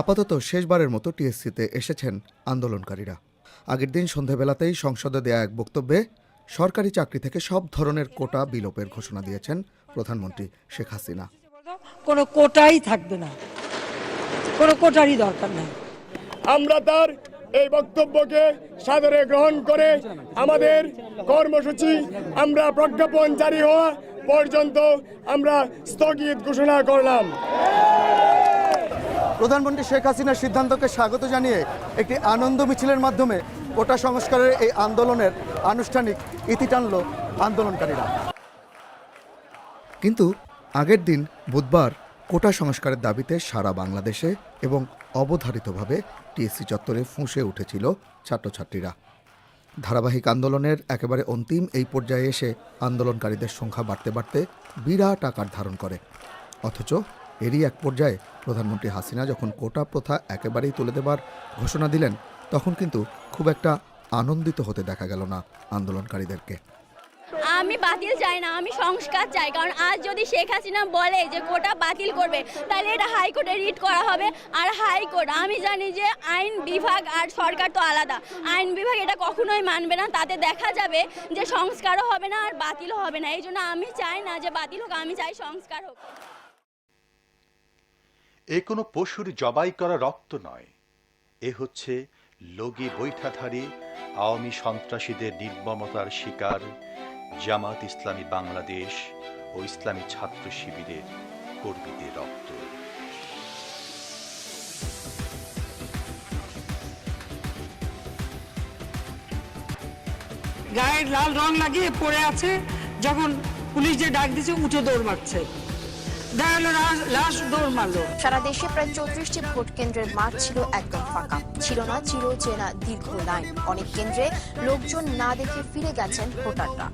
আপাতত শেষবারের মতো টিএসসিতে এসেছেন আন্দোলনকারীরা। আগের দিন সন্ধেবেলাতেই সংসদে দেয়া এক বক্তব্যে সরকারি চাকরি থেকে সব ধরনের কোটা বিলোপের ঘোষণা দিয়েছেন প্রধানমন্ত্রী শেখ হাসিনা। কোনো কোটাই থাকবে না। কোনো কোটারই দরকার নাই। আমরা তার এই বক্তব্যকে সাদরে গ্রহণ করে আমাদের কর্মসূচি আমরা প্রজ্ঞাপন জারি হওয়া পর্যন্ত আমরা স্থগিত ঘোষণা করলাম। প্রধানমন্ত্রী শেখ হাসিনার সিদ্ধান্তকে স্বাগত জানিয়ে একটি আনন্দ মিছিলের মাধ্যমে কোটা সংস্কারের এই আন্দোলনের আনুষ্ঠানিক ইতি টানল আন্দোলনকারীরা। কিন্তু আগের দিন বুধবার কোটা সংস্কারের দাবিতে সারা বাংলাদেশে এবং অবধারিতভাবে টিএসসি চত্বরে ফুঁসে উঠেছিল ছাত্রছাত্রীরা। ধারাবাহিক আন্দোলনের একেবারে অন্তিম এই পর্যায়ে এসে আন্দোলনকারীদের সংখ্যা বাড়তে বাড়তে বিরাট আকার ধারণ করে। অথচ এরই এক পর্যায়ে প্রধানমন্ত্রী হাসিনা যখন কোটা প্রথা একেবারেই তুলে দেবার ঘোষণা দিলেন, তখন কিন্তু খুব একটা আনন্দিত হতে দেখা গেল না আন্দোলনকারীদেরকে। আমি বাতিল চাই না, আমি সংস্কার চাই, কারণ আজ যদি শেখ হাসিনা বলে যে কোটা বাতিল করবে, তাহলে এটা হাইকোর্টে রিট করা হবে। আর হাইকোর্ট, আমি জানি যে আইন বিভাগ আর সরকার তো আলাদা। আইন বিভাগ এটা কখনোই মানবে না, তাতে দেখা যাবে যে সংস্কারও হবে না আর বাতিলও হবে না। এই জন্য আমি চাই না যে বাতিল হোক, আমি চাই সংস্কার হোক। এ কোনো পশুর জবাই করা রক্ত নয়। এ হচ্ছে লগি বৈঠাধারী আওয়ামী সন্ত্রাসীদের নির্মমতার শিকার, জামাত ইসলামী বাংলাদেশ ও ইসলামী ছাত্র শিবিরের কর্মীদের রক্ত। গায়ে লাল রং লাগিয়ে পড়ে আছে, যখন পুলিশ যে ডাক দিচ্ছে উঠে দৌড় মারছে। দেখা লাশ- লাশ দৌড় মারলো। সারা দেশে প্রায় চৌত্রিশটি ভোট কেন্দ্রের মাঠ ছিল একদম ফাঁকা। ছিল না চিরচেনা দীর্ঘ লাইন। অনেক কেন্দ্রে লোকজন না দেখে ফিরে গেছেন ভোটাররা।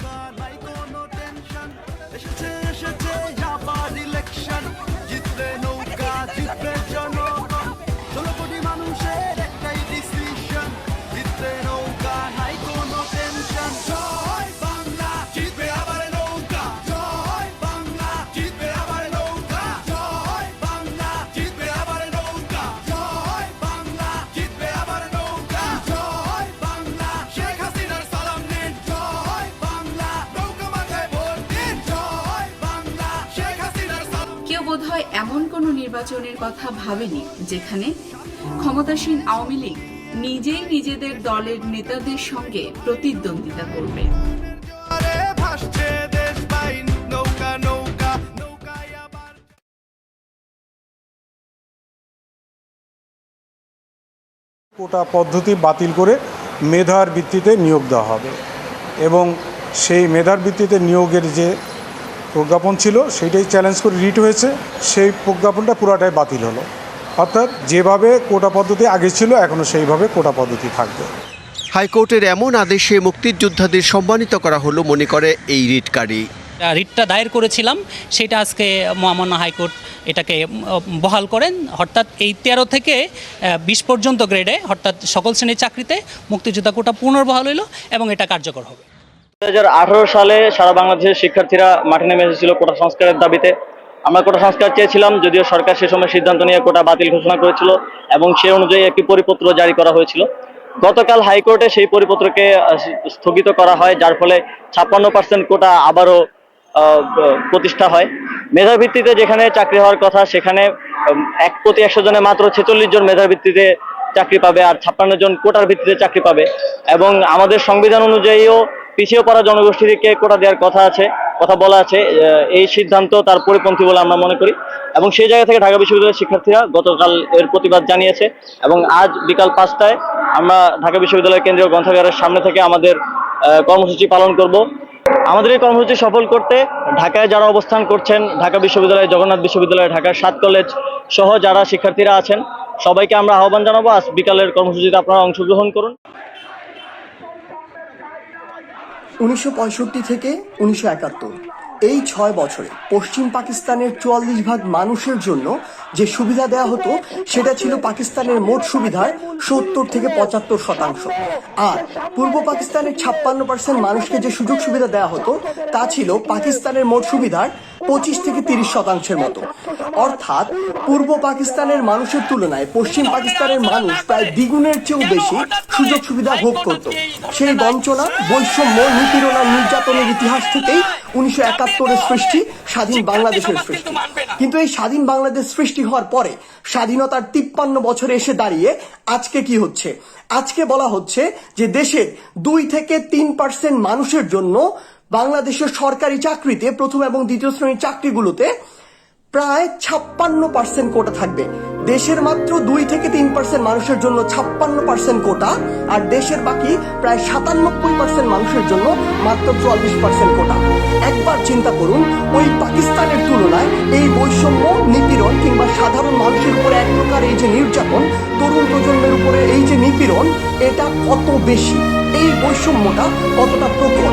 নির্বাচনের কথা ভাবেনি যেখানে ক্ষমতাসীন আওয়ামী লীগ নিজেই নিজেদের দলের নেতাদের সঙ্গে প্রতিদ্বন্দ্বিতা করবে। কোটা পদ্ধতি বাতিল করে মেধার ভিত্তিতে নিয়োগ দেওয়া হবে। এবং সেই মেধার ভিত্তিতে নিয়োগের যে প্রজ্ঞাপন ছিল সেইটাই চ্যালেঞ্জ করে রিট হয়েছে। সেই প্রজ্ঞাপনটা পুরাটাই বাতিল হলো। অর্থাৎ যেভাবে কোটা পদ্ধতি আগে ছিল এখনও সেইভাবে কোটা পদ্ধতি থাকবে। হাইকোর্টের এমন আদেশে মুক্তিযোদ্ধাদের সম্মানিত করা হলো মনে করে এই রিটকারী। রিটটা দায়ের করেছিলাম সেটা আজকে মহামান্য হাইকোর্ট এটাকে বহাল করেন। অর্থাৎ এই তেরো থেকে বিশ পর্যন্ত গ্রেডে অর্থাৎ সকল শ্রেণির চাকরিতে মুক্তিযোদ্ধা কোটা পুনর্বহাল হইল এবং এটা কার্যকর হবে। দু হাজার আঠেরো সালে সারা বাংলাদেশের শিক্ষার্থীরা মাঠে নেমে এসেছিল কোটা সংস্কারের দাবিতে। আমরা কোটা সংস্কার চেয়েছিলাম, যদিও সরকার সে সময় সিদ্ধান্ত নিয়ে কোটা বাতিল ঘোষণা করেছিল এবং সে অনুযায়ী একটি পরিপত্র জারি করা হয়েছিল। গতকাল হাইকোর্টে সেই পরিপত্রকে স্থগিত করা হয়, যার ফলে ছাপ্পান্ন পার্সেন্ট কোটা আবারও প্রতিষ্ঠা হয়। মেধার ভিত্তিতে যেখানে চাকরি হওয়ার কথা, সেখানে এক প্রতি একশো জনে মাত্র ছেচল্লিশ জন মেধার ভিত্তিতে চাকরি পাবে আর ছাপ্পান্ন জন কোটার ভিত্তিতে চাকরি পাবে। এবং আমাদের সংবিধান অনুযায়ীও পিছিয়ে পড়া জনগোষ্ঠীকে কোটা দেওয়ার কথা আছে, কথা বলা আছে এই সিদ্ধান্ত তার পরিপন্থী বলে আমরা মনে করি। এবং সেই জায়গা থেকে ঢাকা বিশ্ববিদ্যালয়ের শিক্ষার্থীরা গতকাল এর প্রতিবাদ জানিয়েছে এবং আজ বিকাল পাঁচটায় আমরা ঢাকা বিশ্ববিদ্যালয়ের কেন্দ্রীয় গ্রন্থাগারের সামনে থেকে আমাদের কর্মসূচি পালন করব। আমাদের এই কর্মসূচি সফল করতে ঢাকায় যারা অবস্থান করছেন, ঢাকা বিশ্ববিদ্যালয়, জগন্নাথ বিশ্ববিদ্যালয় ঢাকার সাত কলেজ সহ যারা শিক্ষার্থীরা আছেন, সবাইকে আমরা আহ্বান জানাব। আজ বিকালের কর্মসূচিতে আপনারা অংশগ্রহণ করুন। উনিশশো পঁয়ষট্টি থেকে উনিশশো একাত্তর। এই ছয় বছরে পশ্চিম পাকিস্তানের চুয়াল্লিশ ভাগ মানুষের জন্য যে সুবিধা দেয়া হতো, সেটা ছিল পাকিস্তানের মোট সুবিধার সত্তর থেকে পঁচাত্তর শতাংশ। আর পূর্ব পাকিস্তানের ছাপ্পান্ন পার্সেন্ট মানুষকে যে সুযোগ সুবিধা দেয়া হতো, তা ছিল পাকিস্তানের মোট সুবিধার পঁচিশ থেকে তিরিশ শতাংশের মতো। অর্থাৎ পূর্ব পাকিস্তানের মানুষের তুলনায় পশ্চিম পাকিস্তানের মানুষ প্রায় দ্বিগুণের চেয়েও বেশি সুযোগ সুবিধা ভোগ করত। সেই বঞ্চনা, বৈষম্য নিপীড়ন নির্যাতনের ইতিহাস থেকেই উনিশশো একাত্তরের সৃষ্টি, স্বাধীন বাংলাদেশের সৃষ্টি। কিন্তু এই স্বাধীন বাংলাদেশ সৃষ্টি হওয়ার পরে স্বাধীনতার তিপ্পান্ন বছরে এসে দাঁড়িয়ে আজকে কি হচ্ছে? আজকে বলা হচ্ছে যে দেশের দুই থেকে তিন পার্সেন্ট মানুষের জন্য বাংলাদেশের সরকারি চাকরিতে প্রথম এবং দ্বিতীয় শ্রেণির চাকরিগুলোতে প্রায় ছাপ্পান্ন পার্সেন্ট কোটা থাকবে। দেশের মাত্র দুই থেকে তিন পার্সেন্ট মানুষের জন্য ছাপ্পান্ন পার্সেন্ট কোটা, আর দেশের বাকি প্রায় সাতানব্বই পার্সেন্ট মানুষের জন্য মাত্র চুয়াল্লিশ পার্সেন্ট কোটা। একবার চিন্তা করুন, ওই পাকিস্তানের তুলনায় এই বৈষম্য, নিপীড়ন কিংবা সাধারণ মানুষের উপরে এক প্রকার এই যে নির্যাতন, তরুণ প্রজন্মের উপরে এই যে নিপীড়ন, এটা কত বেশি? এই বৈষম্যটা কতটা প্রকট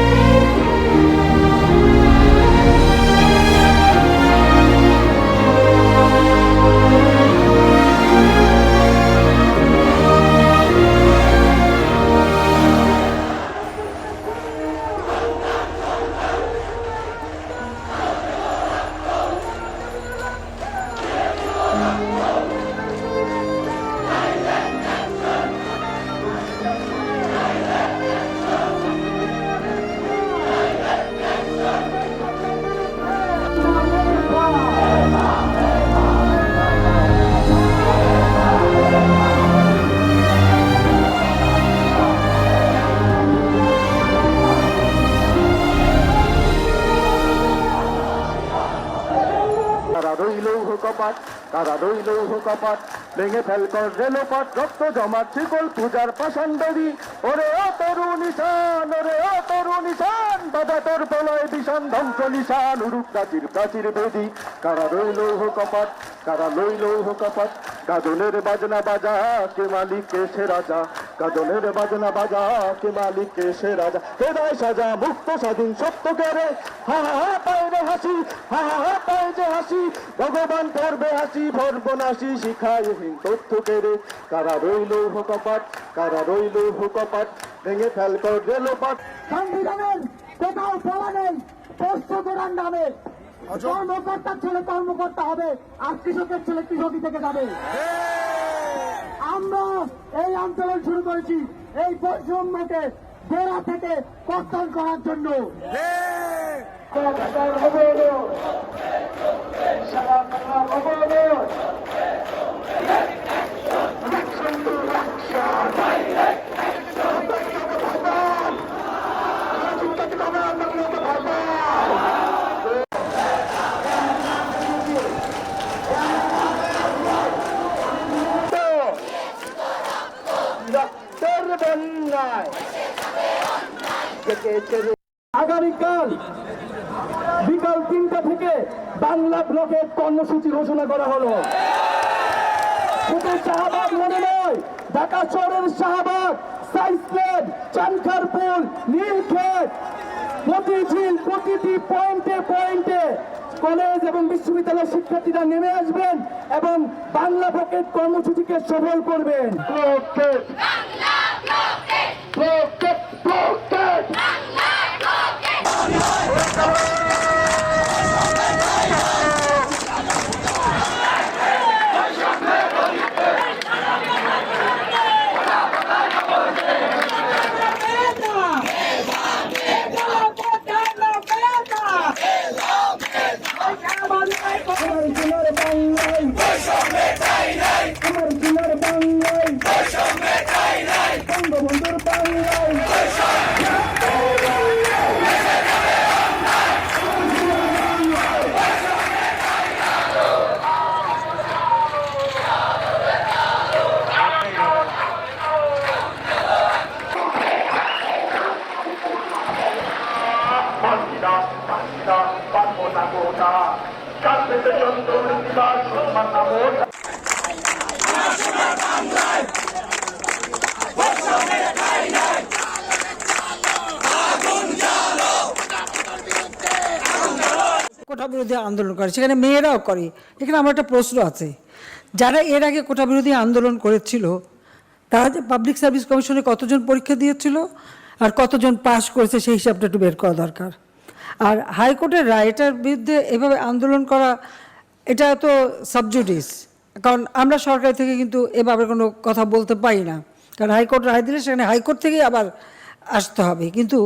ভেঙে ফেল কর রেলোপাট রক্ত জমা শিকল পূজার পাষাণ্ডরি ওরে ও তরু নিশান, ওরে ও তরু নিশান বাবা তোর প্রলয় ভীষণ ধ্বংস নিশান উরুপ প্রাচীর প্রাচীর বেদি। কারা রইল কপাট, কারা লইল কপাট গাজনের বাজনা বাজা, কে মালিক কে সে রাজা? গাজনের বাজনা বাজা, কে মালিক কে সে রাজা? হৃদয় সাজা, মুক্ত স্বাধীন সত্য করে। হা হা পায় রে হাসি, হা হা পায় যে হাসি। ভগবান করবে হাসি ভর্বনাশি শিখায় হীন তথ্য কেড়ে। কারা রইল কপাট কারা রইল কপাট ভেঙে ফেল কর রেলোপাট সংবিধানের কোথাও বলা নেই পোস্ট করার নামে। কর্মকর্তার ছেলে কর্মকর্তা হবে আর কৃষকের ছেলে কৃষকই থেকে যাবে। আমরা এই আন্দোলন শুরু করেছি এই বৈষম্যকে গোড়া থেকে কর্তন করার জন্য। রক্তের আগামীকাল বিকাল তিনটা থেকে বাংলা ব্লকের কর্মসূচি ঘোষণা করা হলো। শাহবাগ মনে নয়, ঢাকা শহরের শাহবাগ সাইসলেট চানখারপুল নীলক্ষেত মতিঝিল প্রতিটি পয়েন্টে পয়েন্টে কলেজ এবং বিশ্ববিদ্যালয়ের শিক্ষার্থীরা নেমে আসবেন এবং বাংলা পকেট কর্মসূচিকে সফল করবেন। Blockade! Blockade! Blockade! আমার কোটা বিরোধী আন্দোলন করে, সেখানে মেয়েরাও করে। এখানে আমার একটা প্রশ্ন আছে। যারা এর আগে কোটা বিরোধী আন্দোলন করেছিল, তারা যে পাবলিক সার্ভিস কমিশনে কতজন পরীক্ষা দিয়েছিল আর কতজন পাস করেছে, সেই হিসাবটা একটু বের করা দরকার। আর হাইকোর্টের রায় এটার বিরুদ্ধে এভাবে আন্দোলন করা এটা তো সাবজুডিস কারণ আমরা সরকার থেকে কিন্তু এভাবে কোনো কথা বলতে পারি না। কারণ হাইকোর্ট রায় দিলে সেখানে হাইকোর্ট থেকেই আবার আসতে হবে। কিন্তু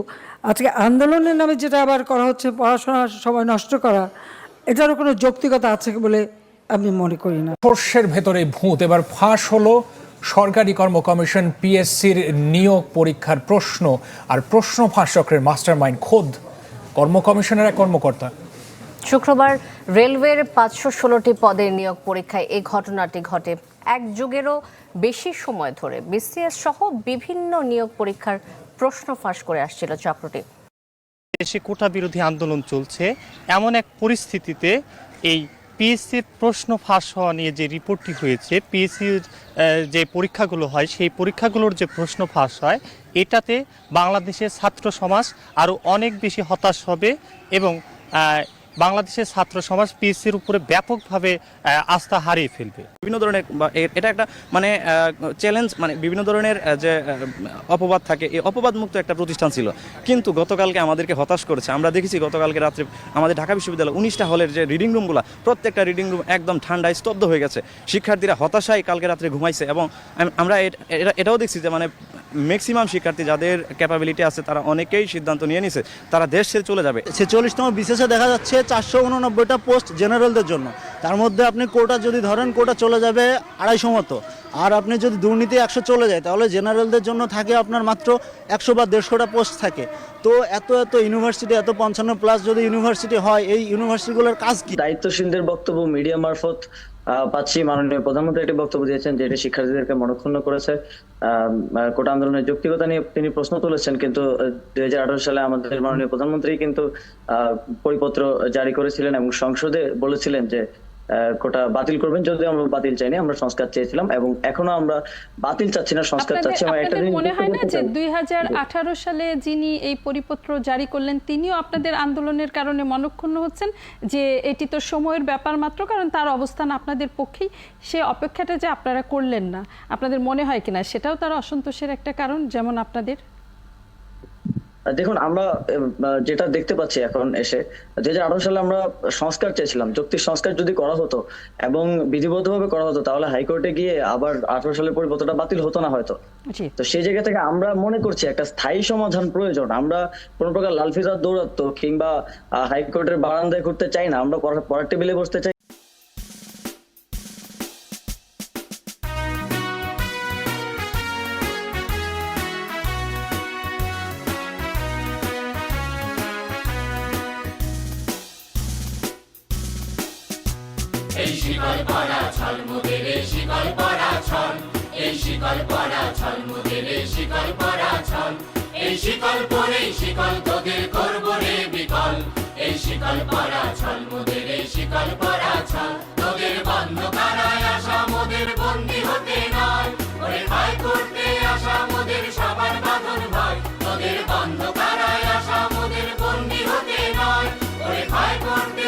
আজকে আন্দোলনের নামে যেটা আবার করা হচ্ছে পড়াশোনার সময় নষ্ট করা, এটারও কোনো যৌক্তিকতা আছে বলে আমি মনে করি না। সর্ষের ভেতরে ভূত। এবার ফাঁস হলো সরকারি কর্ম কমিশন পিএসসির নিয়োগ পরীক্ষার প্রশ্ন। আর প্রশ্ন ফাঁস চক্রের মাস্টার মাইন্ড খোদ। কর্ম কমিশনের এক কর্মকর্তা। শুক্রবার রেলওয়ের পাঁচশো ষোলোটি পদের নিয়োগ পরীক্ষায় এই ঘটনাটি ঘটে এক যুগেরও বেশি সময় ধরে। বিসিএস সহ বিভিন্ন নিয়োগ পরীক্ষার প্রশ্ন ফাঁস করে আসছিল চক্রটি। দেশে কোটা বিরোধী আন্দোলন চলছে। এমন এক পরিস্থিতিতে এই পিএসসির প্রশ্ন ফাঁস হওয়া নিয়ে যে রিপোর্টটি হয়েছে পিএসসির যে পরীক্ষাগুলো হয়, সেই পরীক্ষাগুলোর যে প্রশ্ন ফাঁস হয়, এটাতে বাংলাদেশের ছাত্র সমাজ আরও অনেক বেশি হতাশ হবে এবং বাংলাদেশের ছাত্র সমাজ পিএসসির উপরে ব্যাপকভাবে আস্থা হারিয়ে ফেলবে। বিভিন্ন ধরনের এটা একটা মানে চ্যালেঞ্জ মানে বিভিন্ন ধরনের যে অপবাদ থাকে, এই অপবাদ মুক্ত একটা প্রতিষ্ঠান ছিল। কিন্তু গতকালকে আমাদেরকে হতাশ করেছে। আমরা দেখেছি গতকালকে রাত্রে আমাদের ঢাকা বিশ্ববিদ্যালয় উনিশটা হলের যে রিডিং রুমগুলো প্রত্যেকটা রিডিং রুম একদম ঠান্ডায় স্তব্ধ হয়ে গেছে। শিক্ষার্থীরা হতাশায় কালকে রাত্রে ঘুমাইছে এবং আমরা এটা- এটাও দেখছি যে মানে ম্যাক্সিমাম শিক্ষার্থী যাদের ক্যাপাবিলিটি আছে তারা অনেকেই সিদ্ধান্ত নিয়ে নিছে তারা দেশ ছেড়ে চলে যাবে। ছেচল্লিশতম বিশেষে দেখা যাচ্ছে চারশো উননব্বইটা পোস্ট জেনারেলদের জন্য। তার মধ্যে আপনি কোটা যদি ধরেন কোটা চলে যাবে আড়াইশো মতো। আর আপনি যদি দুর্নীতি একশো চলে যায় তাহলে জেনারেলদের জন্য থাকে আপনার মাত্র একশো বা দেড়শোটা পোস্ট থাকে। তো এত এত ইউনিভার্সিটি এত পঞ্চান্ন প্লাস যদি ইউনিভার্সিটি হয় এই ইউনিভার্সিটিগুলোর কাজ কি? দায়িত্বশীলদের বক্তব্য মিডিয়া মারফত পাচ্ছি। মাননীয় প্রধানমন্ত্রী একটি বক্তব্য দিয়েছেন যেটি শিক্ষার্থীদেরকে মনক্ষুণ্ণ করেছে। কোটা আন্দোলনের যৌক্তিকতা নিয়ে তিনি প্রশ্ন তুলেছেন, কিন্তু দুই হাজার আঠারো সালে আমাদের মাননীয় প্রধানমন্ত্রী কিন্তু পরিপত্র জারি করেছিলেন এবং সংসদে বলেছিলেন যে কোটা বাতিল করবেন। যদিও আমরা বাতিল চাইনি আমরা সংস্কার চেয়েছিলাম এবং এখনও আমরা বাতিল চাচ্ছি না সংস্কার চাচ্ছি আমার একটা মনে হয় না যে চাই। দুই সালে যিনি এই পরিপত্র জারি করলেন তিনিও আপনাদের আন্দোলনের কারণে মনক্ষুণ্ণ হচ্ছেন? যে এটি তো সময়ের ব্যাপার মাত্র কারণ তার অবস্থান আপনাদের পক্ষেই। সে অপেক্ষাটা যে আপনারা করলেন না আপনাদের মনে হয় কিনা? সেটাও তার অসন্তোষের একটা কারণ যেমন আপনাদের? দেখুন আমরা যেটা দেখতে পাচ্ছি এখন এসে দুই হাজার আঠারো সালে আমরা সংস্কার চেয়েছিলাম যৌক্তিক সংস্কার যদি করা হতো এবং বিধিবদ্ধভাবে করা হতো তাহলে হাইকোর্টে গিয়ে আবার আঠারো সালের পরিপত্রটা বাতিল হতো না হয়তো। তো সেই জায়গা থেকে আমরা মনে করছি একটা স্থায়ী সমাধান প্রয়োজন। আমরা কোন প্রকার লালফিজার দৌরাত্ম কিংবা হাইকোর্টের বারান্দায় ঘুরতে চাই না আমরা পড়ার টেবিলে বসতে চাই এই শিকল পরা ছল, মুদের এই শিকল পরা ছল। এই শিকল পরা ছল, মুদের এই শিকল পরা ছল। এই শিকল পরে শিকল তোদের করব রে বিকল। এই শিকল পরা ছল, মুদের এই শিকল পরা ছল। তোদের বন্ধ কারায় আসা মোদের বন্দি হতে নয়। ওরে ভয় করতে আসা মোদের সবার বাঁধন ভয়। তোদের বন্ধ কারায় আসা মোদের বন্দি হতে নয়। ওরে ভয় করতে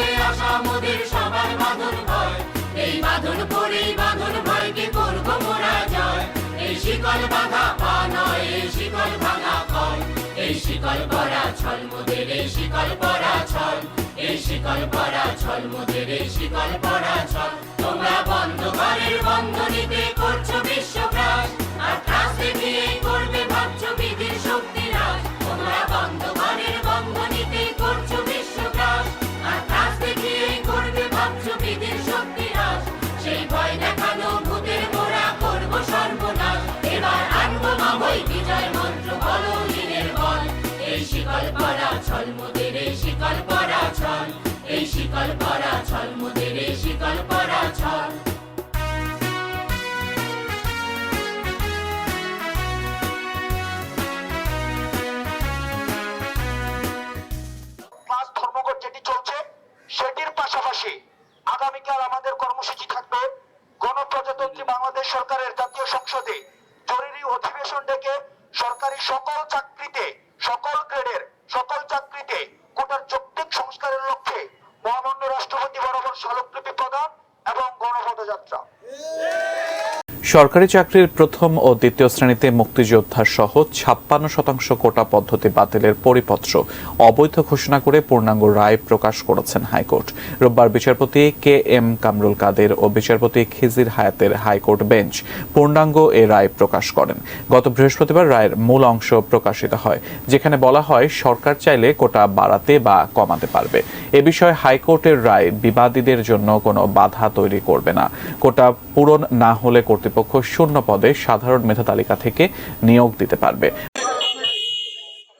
আসা মোদের সবার বাঁধন ভয়। এই বাঁধন পরেই বাঁধন ভয়কে করব মোরা জয়। এই শিকল বাঁধা পা নয়, এই শিকল ভাঙা কল এই শিকল পরা ছল মোদের, এই শিকল পরা ছল। এই শিকল পরা ছল মোদের, এই শিকল পরা ছল। তোমরা বন্ধ ঘরের বন্ধনীতে করছ বিশ্বগ্রাস আর ত্রাস দেখিয়ে করবে, ভাবছ বিধির শক্তি তোমরা শিকল পরা সরকারি চাকরির প্রথম ও দ্বিতীয় শ্রেণীতে মুক্তিযোদ্ধা সহ ছাপ্পান্ন শতাংশ কোটা পদ্ধতি বাতিলের পরিপত্র অবৈধ ঘোষণা করে পূর্ণাঙ্গ রায় প্রকাশ করেছেন হাইকোর্ট। রোববার বিচারপতি কে এম কামরুল কাদের ও বিচারপতি খিজির হায়াতের হাইকোর্ট বেঞ্চ পূর্ণাঙ্গ এ রায় প্রকাশ করেন। গত বৃহস্পতিবার রায়ের মূল অংশ প্রকাশিত হয়, যেখানে বলা হয় সরকার চাইলে কোটা বাড়াতে বা কমাতে পারবে। এ বিষয়ে হাইকোর্টের রায় বিবাদীদের জন্য কোনো বাধা তৈরি করবে না। কোটা পূরণ না হলে কর্তৃপক্ষ শূন্য পদে সাধারণ মেধা তালিকা থেকে নিয়োগ দিতে পারবে।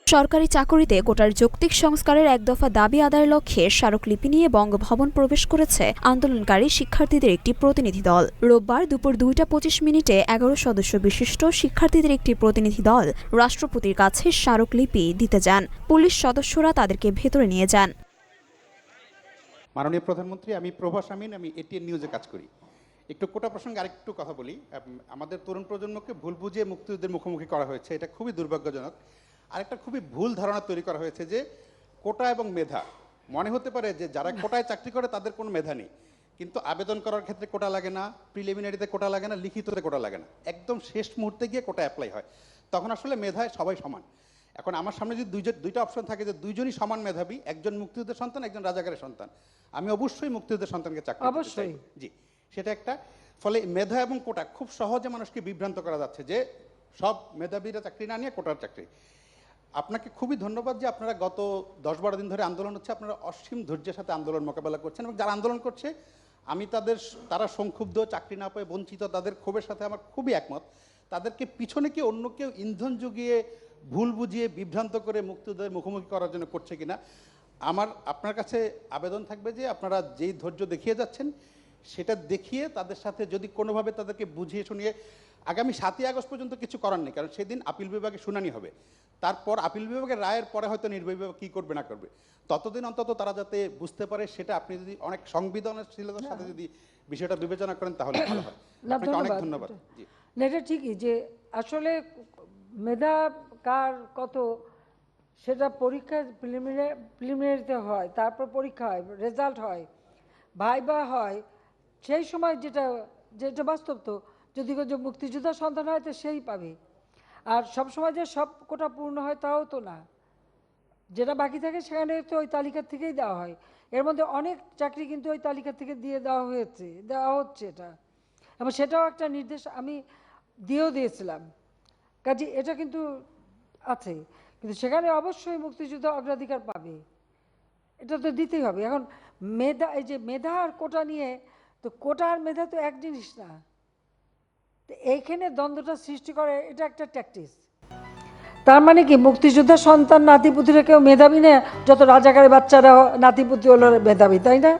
সরকারি চাকরিতে কোটার যৌক্তিক সংস্কারের এক দফা দাবি আদায়ের লক্ষ্যে স্মারকলিপি নিয়ে বঙ্গভবন প্রবেশ করেছে আন্দোলনকারী শিক্ষার্থীদের একটি প্রতিনিধি দল। রোববার দুপুর দুইটা পঁচিশ মিনিটে এগারো সদস্য বিশিষ্ট শিক্ষার্থীদের একটি প্রতিনিধি দল রাষ্ট্রপতির কাছে স্মারকলিপি দিতে যান। পুলিশ সদস্যরা তাদেরকে ভেতরে নিয়ে যান। মাননীয় প্রধানমন্ত্রী আমি প্রভাস আমিন আমি এটিএন নিউজে কাজ করি। একটু কোটা প্রসঙ্গে আরেকটু কথা বলি। আমাদের তরুণ প্রজন্মকে ভুল বুঝিয়ে মুক্তিযুদ্ধের মুখোমুখি করা হয়েছে এটা খুবই দুর্ভাগ্যজনক। আরেকটা খুবই ভুল ধারণা তৈরি করা হয়েছে যে কোটা এবং মেধা মনে হতে পারে যে যারা কোটায় চাকরি করে তাদের কোনো মেধা নেই কিন্তু আবেদন করার ক্ষেত্রে কোটা লাগে না প্রিলিমিনারিতে কোটা লাগে না লিখিততে কোটা লাগে না। একদম শেষ মুহূর্তে গিয়ে কোটা অ্যাপ্লাই হয়। তখন আসলে মেধায় সবাই সমান। এখন আমার সামনে যদি দুইজন দুইটা অপশন থাকে যে দুইজনই সমান মেধাবী একজন মুক্তিযুদ্ধের সন্তান একজন রাজাকারের সন্তান আমি অবশ্যই মুক্তিযুদ্ধের সন্তানকে চাকরি অবশ্যই। জি। সেটা একটা। ফলে মেধা এবং কোটা খুব সহজে মানুষকে বিভ্রান্ত করা যাচ্ছে যে সব মেধাবীরা চাকরি না নিয়ে কোটার চাকরি। আপনাকে খুবই ধন্যবাদ যে আপনারা গত দশ বারো দিন ধরে আন্দোলন হচ্ছে, আপনারা অসীম ধৈর্যের সাথে আন্দোলন মোকাবেলা করছেন এবং যারা আন্দোলন করছে, আমি তাদের তারা সংক্ষুব্ধ, চাকরি না পেয়ে বঞ্চিত, তাদের ক্ষোভের সাথে আমার খুবই একমত। তাদেরকে পিছনে কি অন্য কেউ ইন্ধন জুগিয়ে ভুল বুঝিয়ে বিভ্রান্ত করে মুক্তিযুদ্ধের মুখোমুখি করার জন্য করছে কিনা, আমার, আপনার কাছে আবেদন থাকবে যে আপনারা যেই ধৈর্য দেখিয়ে যাচ্ছেন সেটা দেখিয়ে তাদের সাথে যদি কোনোভাবে তাদেরকে বুঝিয়ে শুনিয়ে আগামী সাতই আগস্ট পর্যন্ত কিছু করার নেই কারণ সেদিন আপিল বিভাগে শুনানি হবে। তারপর আপিল বিভাগের রায়ের পরে হয়তো নির্বাহী বিভাগ কী করবে না করবে। ততদিন অন্তত তারা যাতে বুঝতে পারে সেটা আপনি যদি অনেক সংবেদনশীলতার সাথে যদি বিষয়টা বিবেচনা করেন তাহলে ভালো হয়। আপনাকে অনেক ধন্যবাদ। না এটা ঠিকই যে আসলে মেধা কার কত সেটা পরীক্ষা প্রিলিমিনারি প্রিলিমিনারিতে হয় তারপর পরীক্ষা হয় রেজাল্ট হয় ভাইবা হয় সেই সময় যেটা যেটা বাস্তব তো, যদি মুক্তিযোদ্ধা সন্তান হয় তো সেই পাবে। আর সব সময় যে সব কোটা পূর্ণ হয় তাও তো না। যেটা বাকি থাকে সেখানে তো ওই তালিকা থেকেই দেওয়া হয়। এর মধ্যে অনেক চাকরি কিন্তু ওই তালিকা থেকে দিয়ে দেওয়া হয়েছে, দেওয়া হচ্ছে এটা। এবং সেটাও একটা নির্দেশ আমি দিয়েও দিয়েছিলাম। কাজে এটা কিন্তু আছে, কিন্তু সেখানে অবশ্যই মুক্তিযুদ্ধ অগ্রাধিকার পাবে। এটা তো দিতেই হবে। এখন মেধা, এই যে মেধা আর কোটা নিয়ে তো কোটা আর মেধা তো এক জিনিস না। তো এইখানে দ্বন্দ্বটা সৃষ্টি করে, এটা একটা ট্যাকটিস তার মানে কি, মুক্তিযোদ্ধা সন্তান নাতিপুতিরা কেউ মেধাবী না, যত রাজাকারের বাচ্চারা নাতিপুতি হলো মেধাবী, তাই না?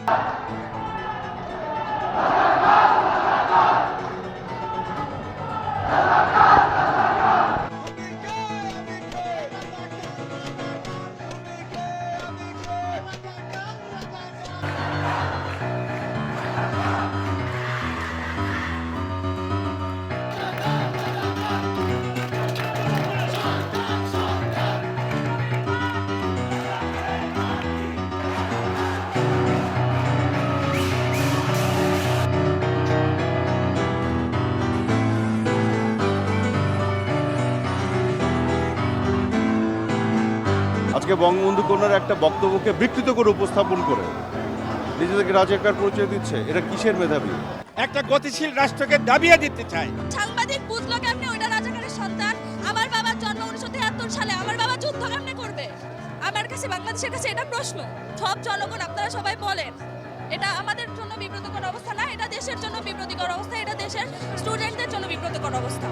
আজকে বঙ্গবন্ধু কন্যার একটা বক্তব্যকে বিকৃত করে উপস্থাপন করে। নিজেদেরকে রাজাকার পরিচয় দিচ্ছে এটা কিসের মেধাবী? একটা গতিশীল রাষ্ট্রকে দাবিয়ে দিতে চাই সাংবাদিক বুঝলো কেমনে ওইটা রাজাকারের সন্তান? আমার বাবার জন্ম উনিশশো তিয়াত্তর সালে আমার বাবা যুদ্ধ কেমনে করবে? আমার কাছে বাংলাদেশের কাছে এটা প্রশ্ন। সব জনগণ আপনারা সবাই বলেন এটা আমাদের জন্য বিব্রতকর অবস্থা না? এটা দেশের জন্য বিব্রতকর অবস্থা? এটা দেশের স্টুডেন্টদের জন্য বিব্রতকর অবস্থা?